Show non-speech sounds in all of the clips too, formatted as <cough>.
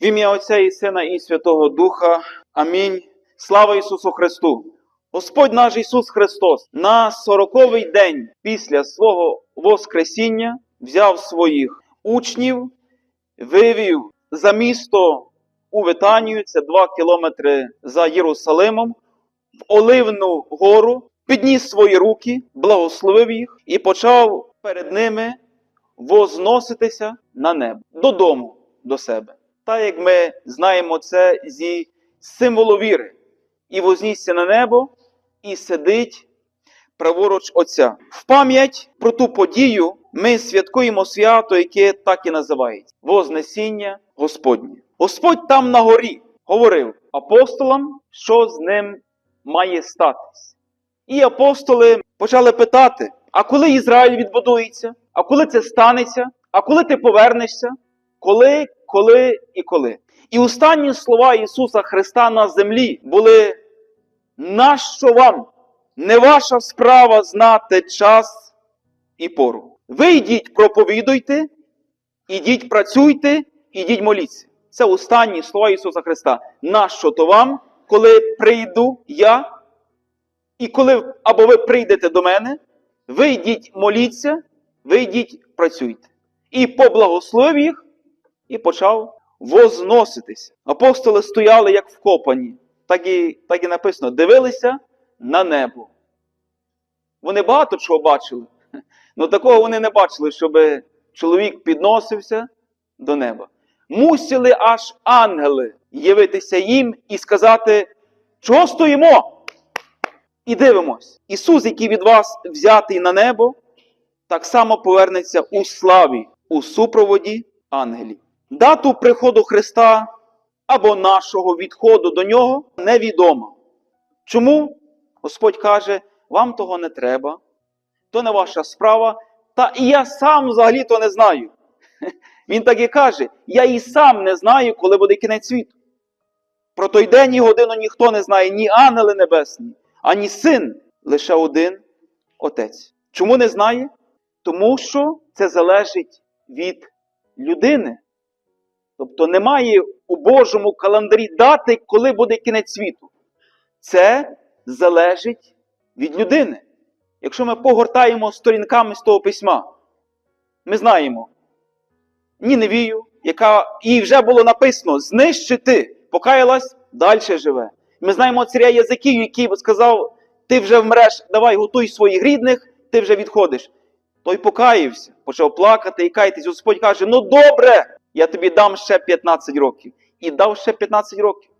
В ім'я Отця і Сина і Святого Духа. Амінь. Слава Ісусу Христу! Господь наш Ісус Христос на сороковий день після свого Воскресіння взяв своїх учнів, вивів за місто у Витанію, це два кілометри за Єрусалимом, в Оливну гору, підніс свої руки, благословив їх і почав перед ними возноситися на небо додому до себе. Так як ми знаємо це зі символу віри. І вознісся на небо, і сидить праворуч Отця. В пам'ять про ту подію ми святкуємо свято, яке так і називається Вознесіння Господнє. Господь там на горі говорив апостолам, що з ним має статись. І апостоли почали питати: а коли Ізраїль відбудується? А коли це станеться? А коли ти повернешся? Коли, коли і коли? І останні слова Ісуса Христа на землі були: нащо вам? Не ваша справа знати час і пору. Ви йдіть, проповідуйте, ідіть, працюйте, ідіть моліться. Це останні слова Ісуса Христа. Нащо то вам, коли прийду я? І коли або ви прийдете до мене, ви йдіть моліться, ви йдіть працюйте. І поблагословив їх, і почав возноситися. Апостоли стояли як вкопані, так і, так і написано, дивилися на небо. Вони багато чого бачили. <laughs> але такого вони не бачили, щоб чоловік підносився до неба. Мусили аж ангели явитися їм і сказати, чого стоїмо? І дивимось. Ісус, який від вас взятий на небо, так само повернеться у славі, у супроводі ангелів. Дату приходу Христа або нашого відходу до Нього невідомо. Чому? Господь каже, вам того не треба, то не ваша справа, та і я сам взагалі то не знаю. <laughs> Він так і каже: я і сам не знаю, коли буде кінець світу. Про той день і годину ніхто не знає, ні ангели небесні, ані син, лише один отець. Чому не знає? Тому що це залежить від людини. Тобто немає у Божому календарі дати, коли буде кінець світу. Це залежить від людини. Якщо ми погортаємо сторінками з того письма, ми знаємо Ніневію, яка їй вже було написано знищити, покаялась, далі живе. Ми знаємо царя Язикію, який сказав: ти вже вмреш, давай готуй своїх рідних, ти вже відходиш. Той покаявся, почав плакати і каятись. Господь каже: Ну добре, я тобі дам ще 15 років. І дав ще 15 років.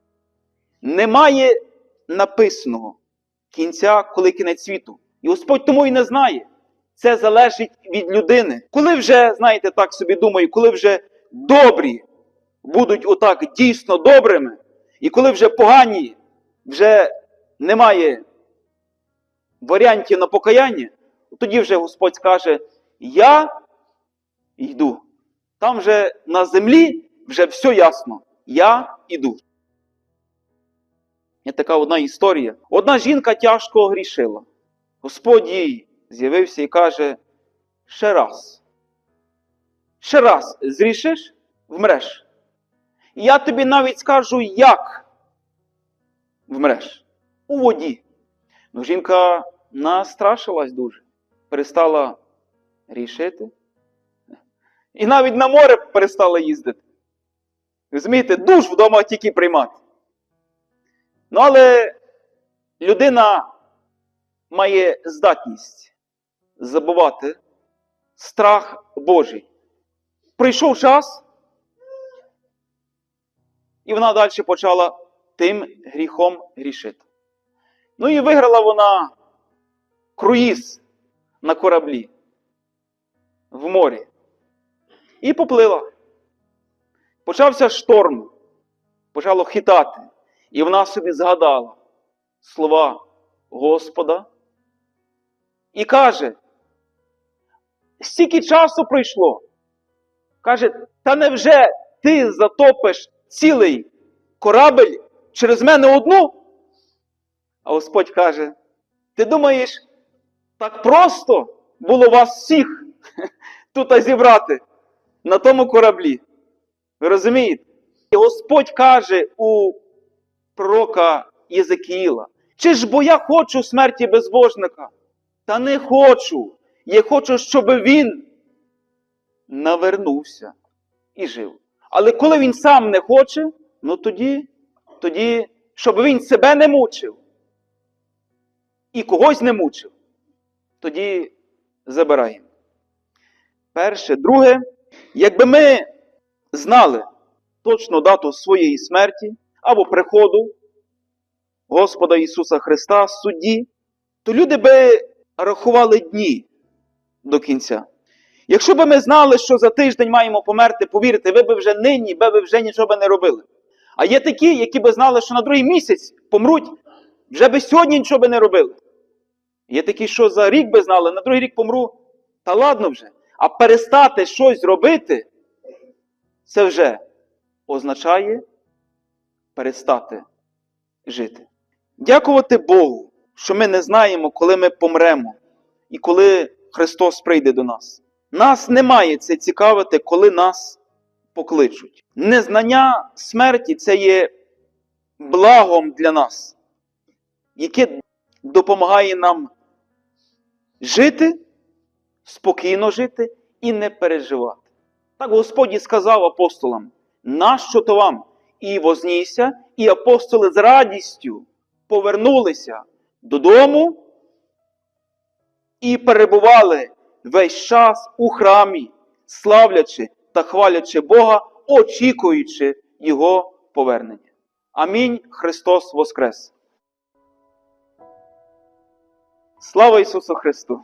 Немає написаного кінця, коли кінець світу. І Господь тому і не знає. Це залежить від людини. Коли вже, знаєте, так собі думаю, коли вже добрі будуть отак дійсно добрими, і коли вже погані, вже немає варіантів на покаяння, тоді вже Господь скаже: Я йду. Там вже на землі вже все ясно. Я йду. Є така одна історія. Одна жінка тяжко грішила. Господь їй з'явився і каже: ще раз. Ще раз зрішиш, вмреш. І я тобі навіть скажу, як вмреш. У воді. Ну, жінка настрашилась дуже, перестала грішити. І навіть на море перестала їздити. Розумієте, душ вдома тільки приймати. Ну, але людина має здатність забувати страх Божий. Прийшов час, і вона далі почала тим гріхом грішити. Ну і виграла вона круїз на кораблі в морі. І поплила. Почався шторм, почало хитати. І вона собі згадала слова Господа і каже, стільки часу пройшло. Каже, та невже ти затопиш цілий корабель через мене одну? А Господь каже: ти думаєш, так просто було вас всіх <laughs> тут зібрати на тому кораблі? Ви розумієте? І Господь каже у пророка Єзекіїла, чи ж бо я хочу смерті безбожника? Та не хочу. Я хочу, щоб він навернувся і жив. Але коли він сам не хоче, ну тоді, тоді, щоб він себе не мучив і когось не мучив, тоді забираємо. Перше, друге, якби ми знали точну дату своєї смерті або приходу Господа Ісуса Христа судді, то люди би рахували дні до кінця. Якщо б ми знали, що за тиждень маємо померти, повірте, ви б вже нині, ви вже нічого не робили. А є такі, які би знали, що на другий місяць помруть, вже би сьогодні нічого не робили. Є такі, що за рік би знали, на другий рік помру, та ладно вже. А перестати щось робити, це вже означає перестати жити. Дякувати Богу, що ми не знаємо, коли ми помремо і коли Христос прийде до нас. Нас не має це цікавити, коли нас покличуть. Незнання смерті це є благом для нас, яке допомагає нам жити, спокійно жити і не переживати. Так Господь і сказав апостолам: нащо то вам? І вознісся, і апостоли з радістю повернулися додому і перебували весь час у храмі, славлячи та хвалячи Бога, очікуючи Його повернення. Амінь. Христос Воскрес! Слава Ісусу Христу!